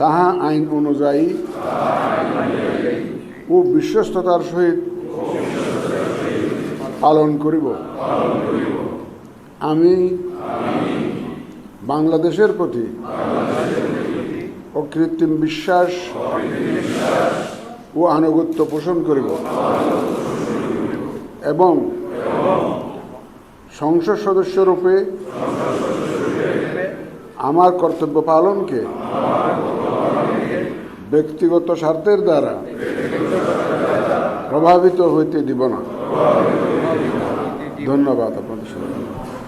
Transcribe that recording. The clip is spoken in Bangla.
তাহা আইন অনুযায়ী ও বিশ্বস্ততার সহিত পালন করিব। আমি বাংলাদেশের প্রতি অকৃত্রিম বিশ্বাস ও আনুগত্য পোষণ করিব এবং সংসদ সদস্য রূপে আমার কর্তব্য পালনকে ব্যক্তিগত স্বার্থের দ্বারা প্রভাবিত হইতে দিব না। ধন্যবাদ আপনাদের সবাই